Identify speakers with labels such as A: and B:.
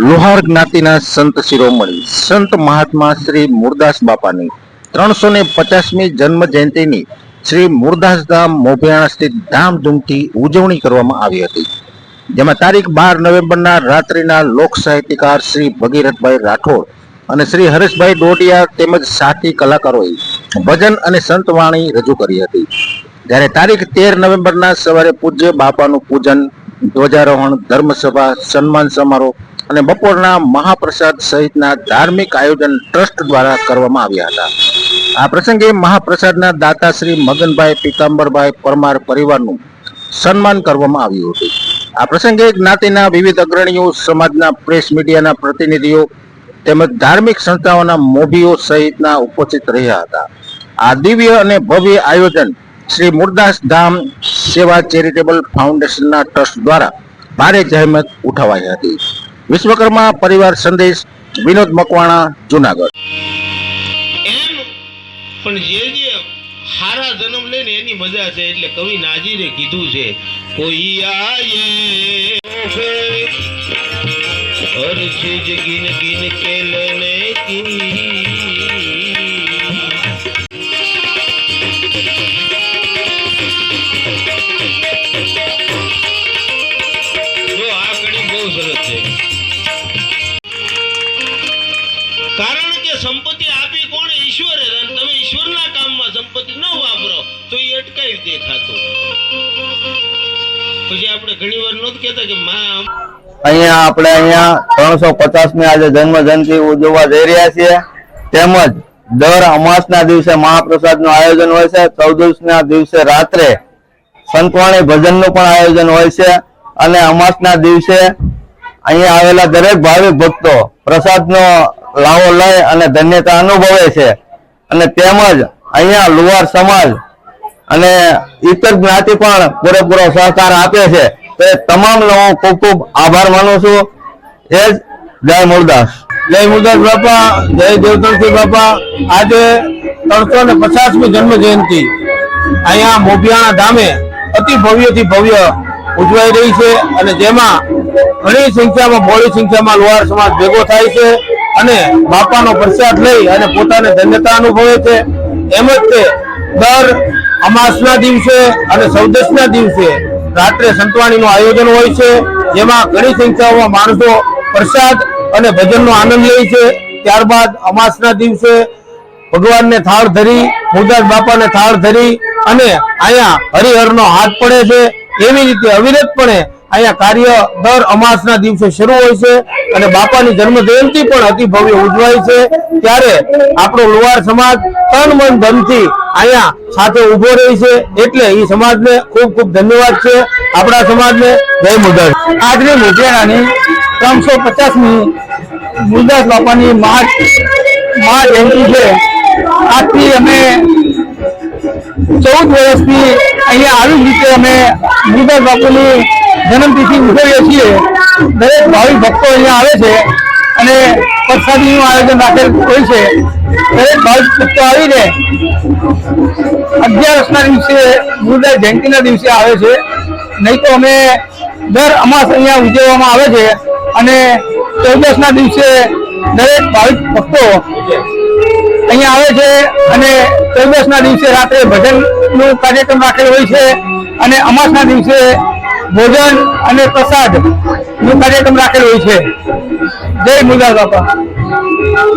A: લોહાર જ્ઞાતિના સંત શિરોમણી, સંત મહાત્મા શ્રી મુરદાસ બાપાની ત્રણસો ને પચાસમી જન્મ જયંતિની શ્રી મુરદાસ ધામ મોભિયાણા સ્થિત ધામધૂમથી ઉજવણી કરવામાં આવી હતી. જેમાં તારીખ બાર નવેમ્બરના રાત્રિના લોક સાહિત્યકાર શ્રી ભગીરથભાઈ રાઠોડ અને શ્રી હરેશભાઈ ડોડિયા તેમજ સાથી કલાકારોએ ભજન અને સંતવાણી રજૂ કરી હતી. જ્યારે તારીખ તેર નવેમ્બરના સવારે પૂજ્ય બાપાનું પૂજન ધ્વજારોહણ, ધર્મસભા, સન્માન સમારોહ અને બપોરના મહાપ્રસાદ સહિતના ધાર્મિક આયોજન ટ્રસ્ટ દ્વારા કરવામાં આવ્યા હતા. આ પ્રસંગે મહાપ્રસાદના દાતા શ્રી મગનભાઈ પીતાંબરભાઈ પરમાર પરિવારનું સન્માન કરવામાં આવ્યું હતું. આ પ્રસંગે જ્ઞાતિના વિવિધ અગ્રણીઓ, સમાજના પ્રેસ મીડિયાના પ્રતિનિધિઓ તેમજ ધાર્મિક સંસ્થાઓના મોભીઓ સહિતના ઉપસ્થિત રહ્યા હતા. આ દિવ્ય અને ભવ્ય આયોજન શ્રી મુરદાસ ધામ સેવા ચેરિટેબલ ફાઉન્ડેશનના ટ્રસ્ટ દ્વારા ભારે જહેમત ઉઠાવાઈ હતી. વિશ્વકર્મા પરિવાર સંદેશ, વિનોદ મકવાણા, જુનાગઢ.
B: પણ જે જે હારા જન્મ લે ને એની મજા છે, એટલે કવિ નાજીરે કીધું છે, કોઈ આયે હર ચીજ ગિન ગિન કે લેને કી. સંપત્તિ આપી કોણ? ઈશ્વરે. તમે ઈશ્વરના કામમાં સંપત્તિ ન વાપરો, તો એ અટકાવી દે પછી આપણે ઘણી વાર નહોતું કહેતા કે માં
C: અહીંયા આપણે અહીંયા ત્રણસો પચાસની આજે જન્મ જયંતિ ઉજવવા જઈ રહ્યા છીએ. તેમજ દર અમાસ ના દિવસે મહાપ્રસાદનું આયોજન હોય છે. ચૌદસ ના દિવસે રાત્રે સંતવાણી ભજનનું પણ આયોજન હોય છે. અને અમાસ ના દિવસે અહીંયા આવેલા દરેક ભાવિક ભક્તો પ્રસાદ નો લાવો લઈ અને ધન્યતા અનુભવે છે. અને તેમજ અહીંયા લુવાર સમાજ અને ઇતર જ્ઞાતિ પણ પૂરેપૂરો સહકાર આપે છે. તો એ તમામનો હું ખૂબ ખૂબ આભાર માનું છું. એ જ જય મુરદાસ. જય મુરદાસ બાપા, જય દેવતરસિંહ બાપા. આજે ત્રણસો ને પચાસમી જન્મ જયંતિ અહીંયા મોભિયાણા ધામે અતિ ભવ્યથી ભવ્ય ઉજવાઈ રહી છે અને જેમાં ઘણી સંખ્યામાં મોડી સંખ્યામાં લોહાર સમાજ ભેગો થાય છે અને બાપાનો પ્રસાદ લઈ અને પોતાને ધન્યતા અનુભવે છે. એમ જ તે દર અમાસના દિવસે અને ચૌદસના દિવસે રાત્રે સંતવાણીનું આયોજન હોય છે, જેમાં ઘણી સંખ્યામાં માણસો પ્રસાદ અને ભજનનો આનંદ લે છે. ત્યારબાદ અમાસના દિવસે ભગવાનને થાળ ધરી મુરદાસ બાપાને થાળ ધરી અને અહીંયા હરિહરનો હાથ પડે છે. એવી રીતે અવિરતપણે અહીંયા કાર્ય દર અમાસના દિવસે શરૂ હોય છે અને બાપાની જન્મ પણ અતિ ભવ્ય ઉજવાય છે. ત્યારે આપણો લુહાર સમાજ તન મન ધનથી અહીંયા સાથે ઊભો રહી છે. એટલે એ સમાજને ખૂબ ખૂબ ધન્યવાદ છે. આપણા સમાજને જય મુદર આજની મોઢેરાની ત્રણસો પચાસમી મુરદાસ બાપાની મહા મહા જયંતિ છે. આજથી અમે ચૌદ વર્ષથી અહીંયા આવી રીતે અમે મુરદાસ બાપુની જન્મતિથિ ઉજવીએ છીએ. દરેક ભાવિક ભક્તો અહીંયા આવે છે અને પ્રસાદીનું આયોજન રાખેલ હોય છે. દરેક ભાવિક ભક્તો આવીને અગિયારસના દિવસે ગુરુદેવ જયંતિના દિવસે આવે છે. નહીં તો અમે દર અમાસ અહીંયા ઉજવવામાં આવે છે અને ચૌદસના દિવસે દરેક ભાવિક ભક્તો અહીંયા આવે છે અને ચૌદસના દિવસે રાત્રે ભજનનું કાર્યક્રમ રાખેલ હોય છે અને અમાસના દિવસે ભોજન અને પ્રસાદનું કાર્યક્રમ રાખેલો હોય છે. જય મુરદાસ બાપા.